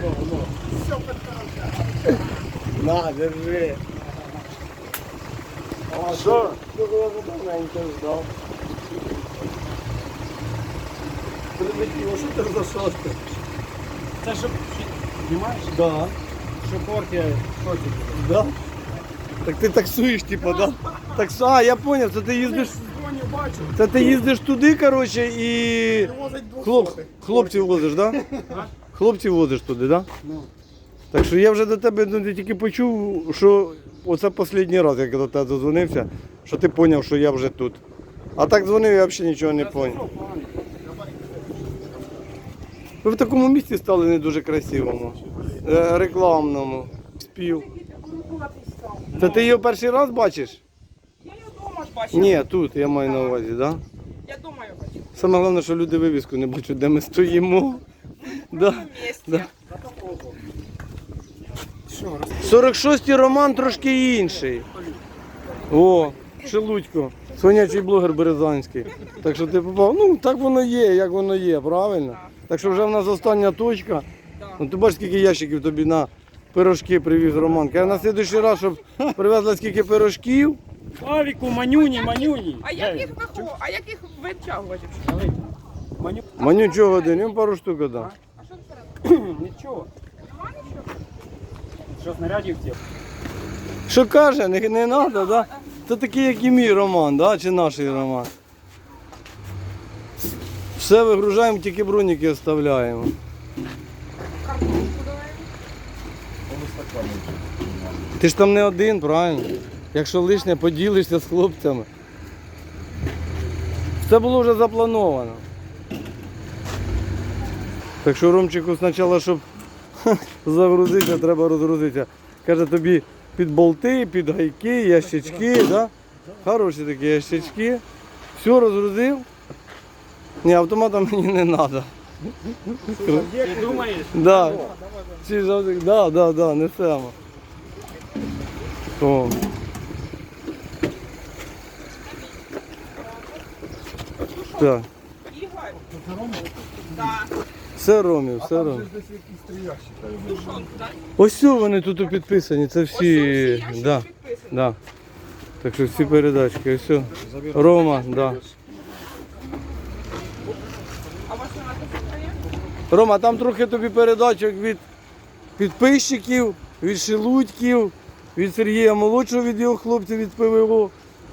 воно, воно. На, держи. А що? Я давненько ждав. Прилетіло, що це за шостка? Це щоб, знімаєш? Да. Що порти, що? Да? Так ти таксуєш, типа, да? Таксу... А, я зрозумів, це ти їздиш. Це ти їздиш туди, коротше, і. Хлоп... Хлопців возиш, так? Да? Хлопців возиш туди, так? Да? Ну. Так що я вже до тебе ну, тільки почув, що оце останній раз, як я до тебе додзвонився, що ти зрозумів, що я вже тут. А так дзвонив, я взагалі нічого не зрозумів. Ви в такому місці стали не дуже красивому, е, рекламному. Спів. Це ти його перший раз бачиш? Я його вдома ж бачила. Ні, тут я маю на увазі, так? Да? Я його бачила. Саме головне, що люди вивіску не бачать, де ми стоїмо. Да. Да. 46-й роман трошки інший. О, Шелудько, сонячий блогер Березанський. Так що ти попав. Ну, так воно є, як воно є, правильно? Так що вже в нас остання точка. Ну, ти бачиш, скільки ящиків тобі на пирожки привіз Романка. Я на наступний раз, щоб привезла скільки пирожків. Славіку, манюні, манюні. А як їх вихо... А як їх витягувати? Маню... Маню чого один, їм пару штук дам. Нічого. Нема нічого? Що снарядів тих? Що каже, не, не треба, да? Це такий, як і мій роман, да? чи наш роман. Все вигружаємо, тільки броніки оставляємо. Ти ж там не один, правильно? Якщо лишнє, поділишся з хлопцями. Все було вже заплановано. Так що Ромчику спочатку, щоб загрузитися, треба розгрузитися. Каже, тобі під болти, під гайки, ящички, да? Хороші такі ящички. Все розгрузив. Ні, автомата мені не треба. Ти думаєш? Да. Да, да, да, несемо. О. Так. Ігор. Так. Все ромів, все ромів. Ось все вони тут підписані, це Ось всі. Да, підписані. да. Так що всі передачки, ось все. Рома, да. Рома, там трохи тобі передачок від підписчиків, від шелудьків, від Сергія Молодшого, від його хлопців від ПВО.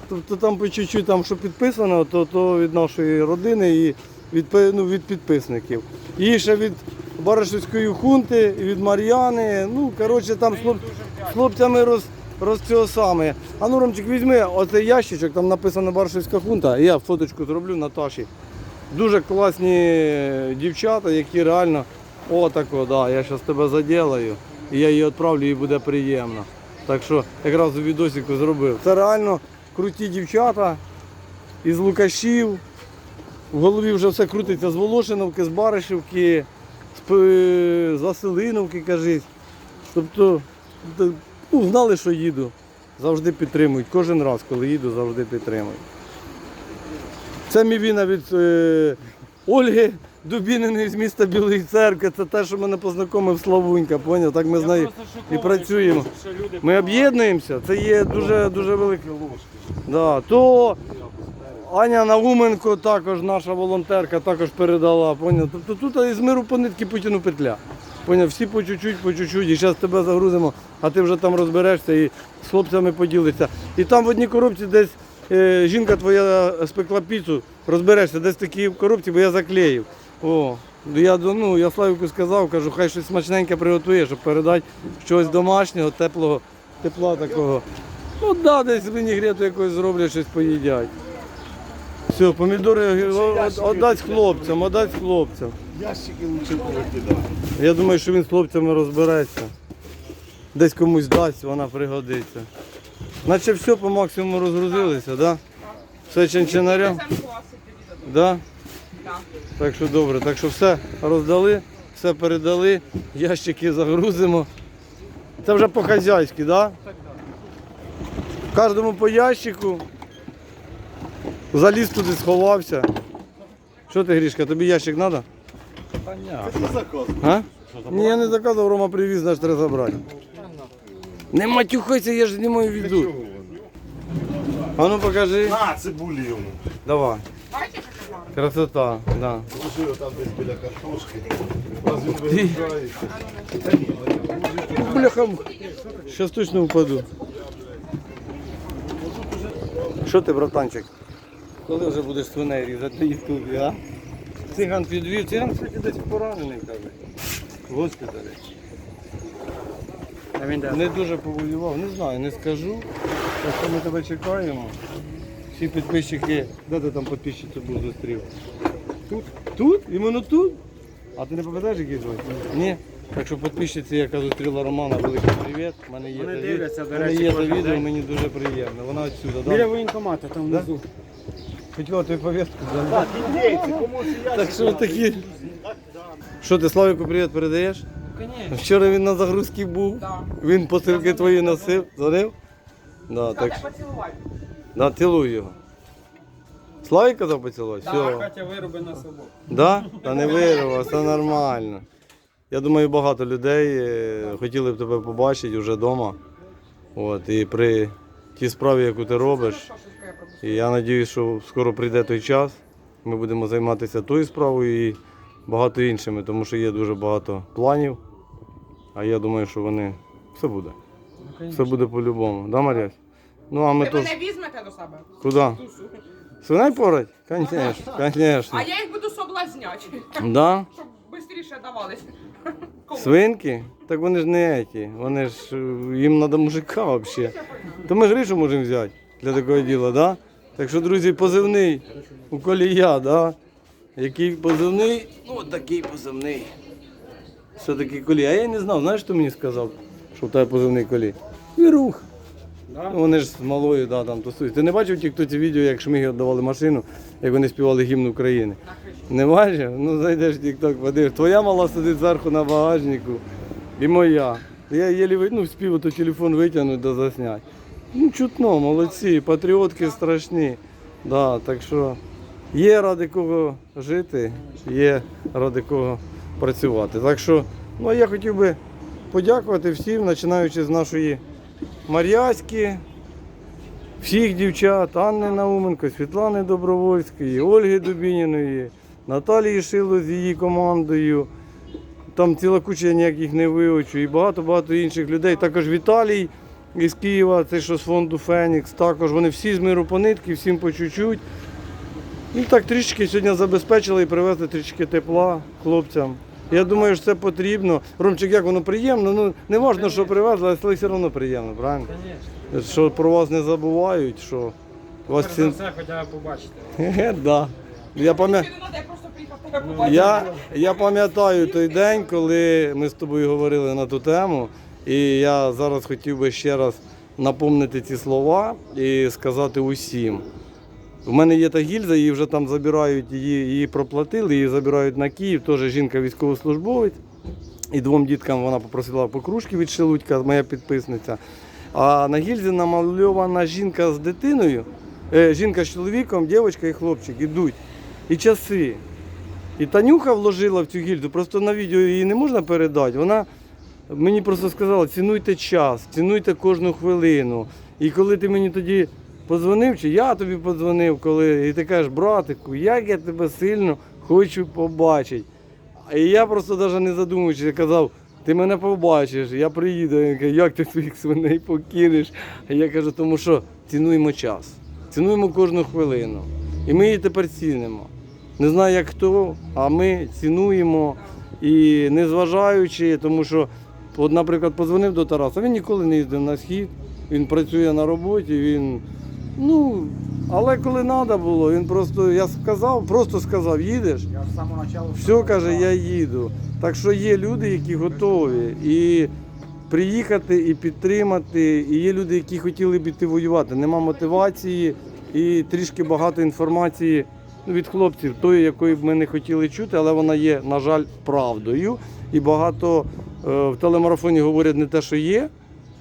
Тобто там по чуть-чуть, там, що підписано, то, то від нашої родини і від, ну, від підписників. І ще від Баришівської хунти, від Мар'яни. Ну, коротше, там з хлоп- хлопцями роз, роз цього саме. А ну, Ромчик, візьми оцей ящичок, там написано Баришівська хунта, я фоточку зроблю Наташі. Дуже класні дівчата, які реально отако, да, я зараз тебе заділаю і я її відправлю, їй буде приємно. Так що якраз у відосику зробив. Це реально круті дівчата із Лукашів. В голові вже все крутиться з Волошиновки, з Баришівки, з, Василиновки, кажись. Тобто, ну, знали, що їду. Завжди підтримують. Кожен раз, коли їду, завжди підтримують. Це мівіна від е, Ольги Дубіниної з міста Білої церкви. Це те, що мене познайомив Славунька, поняв? Так ми з нею і працюємо. Ми об'єднуємося, це є дуже дуже велике. Да. То Аня Науменко, також наша волонтерка, також передала. Поняв? Тобто тут із миру по нитки Путіну петля. Поняв? Всі по чуть-чуть, по чуть-чуть. І зараз тебе загрузимо, а ти вже там розберешся і з хлопцями поділишся. І там в одній коробці десь е, жінка твоя спекла піцу, розберешся, десь такі коробці, бо я заклеїв. О, я, ну, я Славіку сказав, кажу, хай щось смачненьке приготує, щоб передати щось домашнього, теплого, тепла такого. Ну так, да, десь вінігрету якось зроблять, щось поїдять. Все, помідори віддасть хлопцям, віддасть хлопцям. Ящики лучше повикидати. Я думаю, що він з хлопцями розбереться. Десь комусь дасть, вона пригодиться. Наче все по максимуму розгрузилися. Да? Все чинчинарям? Дадуть. Да? Так. Так що добре, так що все роздали, все передали, ящики загрузимо. Це вже по-хазяйськи, так? Да? Кожному по ящику. Заліз туди, сховався. Що ти, Грішка, тобі ящик треба? Це заказ. А? Ні, я не заказував, Рома привіз, значить треба забрати. Не матюхайся, я ж знімаю відео. Чого? А ну покажи. На, цибулі йому. Давай. Красота, да. Його там десь біля картошки. Раз він Бляха, зараз точно впаду. Що ти, братанчик? Коли вже будеш свиней різати на ютубі, а? Циган підвів, циган, кстати, десь поранений, каже. В госпіталі. А він де? Не дуже повоював, не знаю, не скажу. Так що ми тебе чекаємо. Всі підписчики, де ти там підписчицю був зустрів? Тут? Тут? Іменно тут? А ти не пам'ятаєш, який звати? Ні. Так що підписчиці, яка зустріла Романа, великий привіт. У мене є Вони та дивляться, до мене речі, є та кожен відео, день. мені дуже приємно. Вона відсюди, Біля так? воєнкомата, там Да? внизу. Хотіла тобі повістку комусь Так що такі. Що ти Славіку привіт передаєш? Конечно. Вчора він на загрузці був. Да. Він посилки твої носив. Дзвонив? Да, так. Поцілувай. Да, цілуй його. Славік казав поцілувати? Да. Все. Катя вироби на собою. Да? Та не вирвав, все нормально. Я думаю, багато людей е, хотіли б тебе побачити вже вдома. От, і при тій справі, яку ти робиш. І я сподіваюся, що скоро прийде той час. Ми будемо займатися тою справою і багато іншими, тому що є дуже багато планів. А я думаю, що вони все буде. Все буде по-любому. Да, Мар'ясь? Ну а ми Ви тут. мене візьмете до себе? Куди? Свиней порать? Звісно, А я їх буду соблазняти, Да? щоб швидше давались. Свинки? Так вони ж не еті. Вони ж е, їм треба мужика взагалі. То ми Гришу можемо взяти для такого діла, да? Так що, друзі, позивний у колія, да? Який позивний? Ну, от такий позивний. Все таки колій. А я не знав, знаєш, хто мені сказав, що в тебе позивний колій? Вірух. Да? Вони ж з малою, да, там тусують. Ти не бачив в тіктоці відео, як шмиги віддавали машину, як вони співали гімн України? Не бачив? Ну зайдеш в тік-ток, подивиш. Твоя мала сидить зверху на багажнику і моя. Я єлі ну, спів, то телефон витягнуть да заснять. Ну, чутно, молодці, патріотки страшні. Да, так що є ради кого жити, є ради кого працювати. Так що, ну я хотів би подякувати всім, починаючи з нашої Мар'яськи, всіх дівчат, Анни Науменко, Світлани Добровольської, Ольги Дубініної, Наталії Шило з її командою. Там ціла куча я ніяких не вивчу, і багато-багато інших людей. Також Віталій із Києва, це що з фонду Фенікс. Також вони всі з миру по нитки, всім по чуть-чуть. Ну так трішки сьогодні забезпечили і привезли трішки тепла хлопцям. Я думаю, що це потрібно. Ромчик, як воно приємно. Ну не важливо, що привезли, але все одно приємно, правильно? Конечно. Що про вас не забувають, що вас ці... все, хоча б побачити. Хе-хе, да. Я пам'ятаю. Я, я пам'ятаю той день, коли ми з тобою говорили на ту тему, і я зараз хотів би ще раз напомнити ці слова і сказати усім. У мене є та гільза, її вже там забирають, її, її проплатили, її забирають на Київ, теж жінка військовослужбовець. І двом діткам вона попросила покружки від Шелудька, моя підписниця. А на гільзі намальована жінка з дитиною, е, жінка з чоловіком, дівчинка і хлопчик ідуть. І часи. І Танюха вложила в цю гільзу, просто на відео її не можна передати. Вона мені просто сказала, цінуйте час, цінуйте кожну хвилину. І коли ти мені тоді подзвонив, чи я тобі подзвонив, коли, і ти кажеш, братику, як я тебе сильно хочу побачити. І я просто навіть не задумуючись, казав, ти мене побачиш, я приїду. Він каже, як ти своїх свиней покинеш? А я кажу, тому що цінуємо час, цінуємо кожну хвилину. І ми її тепер цінимо. Не знаю, як хто, а ми цінуємо і незважаючи, тому що, от, наприклад, позвонив до Тараса, він ніколи не їздив на схід, він працює на роботі, він. Ну, але коли треба було, він просто, я сказав, просто сказав, їдеш. Я з самого початку. Все каже, я їду. Так що є люди, які готові і приїхати і підтримати. І є люди, які хотіли б іти воювати. Нема мотивації і трішки багато інформації від хлопців, тої, якої б ми не хотіли чути, але вона є, на жаль, правдою. І багато е, в телемарафоні говорять не те, що є,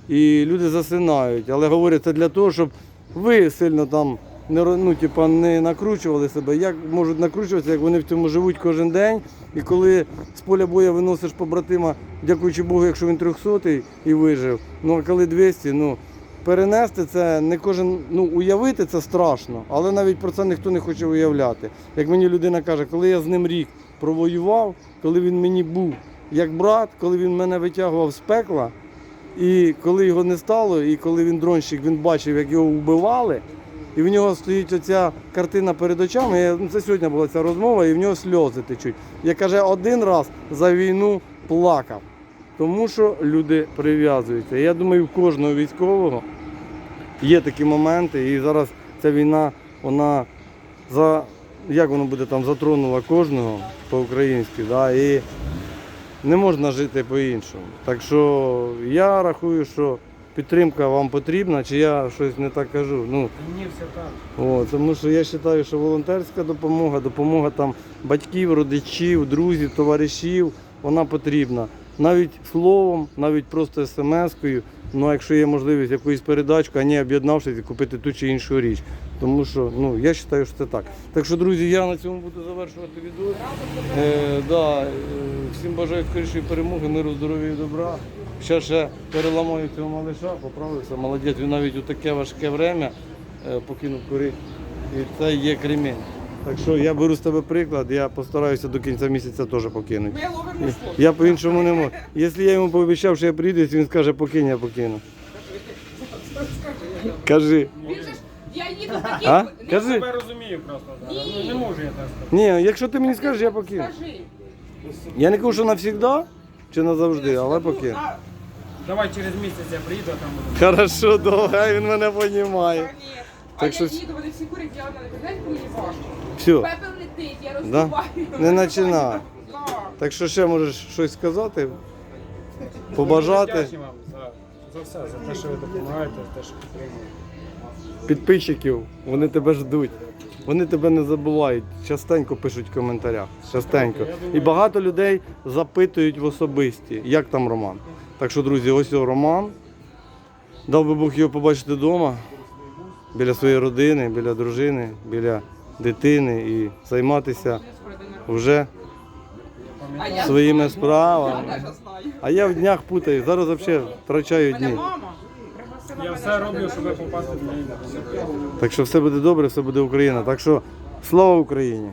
і люди засинають. Але говорять це для того, щоб ви сильно там не, ну, типа, не накручували себе, як можуть накручуватися, як вони в цьому живуть кожен день. І коли з поля боя виносиш побратима, дякуючи Богу, якщо він 300 і вижив. Ну а коли 200, ну перенести це не кожен, ну уявити це страшно, але навіть про це ніхто не хоче уявляти. Як мені людина каже, коли я з ним рік провоював, коли він мені був як брат, коли він мене витягував з пекла, і коли його не стало, і коли він дронщик, він бачив, як його вбивали, і в нього стоїть оця картина перед очами. Ну, це сьогодні була ця розмова, і в нього сльози течуть. Я каже, один раз за війну плакав. Тому що люди прив'язуються. Я думаю, в кожного військового є такі моменти, і зараз ця війна, вона за як воно буде там затронула кожного по-українськи, да, і не можна жити по-іншому. Так що я рахую, що підтримка вам потрібна, чи я щось не так кажу. Ну, Мені все так. о, тому що я вважаю, що волонтерська допомога, допомога там батьків, родичів, друзів, товаришів, вона потрібна. Навіть словом, навіть просто смс-кою. Ну, якщо є можливість якоїсь передачки, а не об'єднавшись і купити ту чи іншу річ. Тому що ну, я вважаю, що це так. Так що, друзі, я на цьому буду завершувати відео. Е, да, е, всім бажаю скорішої перемоги, миру, здоров'я і добра. Ще ще переламаю цього малиша, поправився. Молодець, він навіть у таке важке время е, покинув курити. І це є кремінь. Так що я беру з тебе приклад, я постараюся до кінця місяця теж покинути. Ми ловимо. Я по-іншому не можу. Якщо я йому пообіцяв, що я приїду, якщо він скаже покинь, я покину. Кажи. Він же ж, я їду в. А? Не Кажи. Себе розумію просто. зараз. Ні. Ну, не можу я так сказати. Ні, якщо ти мені скажеш, я покину. Скажи. Я не кажу, що навсігда чи назавжди, але Ну, покину. а, Давай через місяць я приїду, а там буду. Хорошо, добре, він мене та розуміє. Ні. А Так я що- їду, вони всі курять, я одна не мені важко. Все, Пепел летить, я Да? розбиваю. Не починай. Да. так що ще можеш щось сказати, побажати. вдячний вам за, за все, за те, що ви допомагаєте, за те, що підтримуєте. Підписчиків, вони тебе ждуть. Вони тебе не забувають. Частенько пишуть в коментарях. Частенько. І багато людей запитують в особисті, як там Роман. Так що, друзі, ось його Роман. Дав би Бог його побачити вдома, біля своєї родини, біля дружини, біля дитини і займатися вже своїми справами. А я в днях путаю, зараз взагалі втрачаю дні. Я все роблю, щоб попасти в неї. Так що все буде добре, все буде Україна. Так що слава Україні!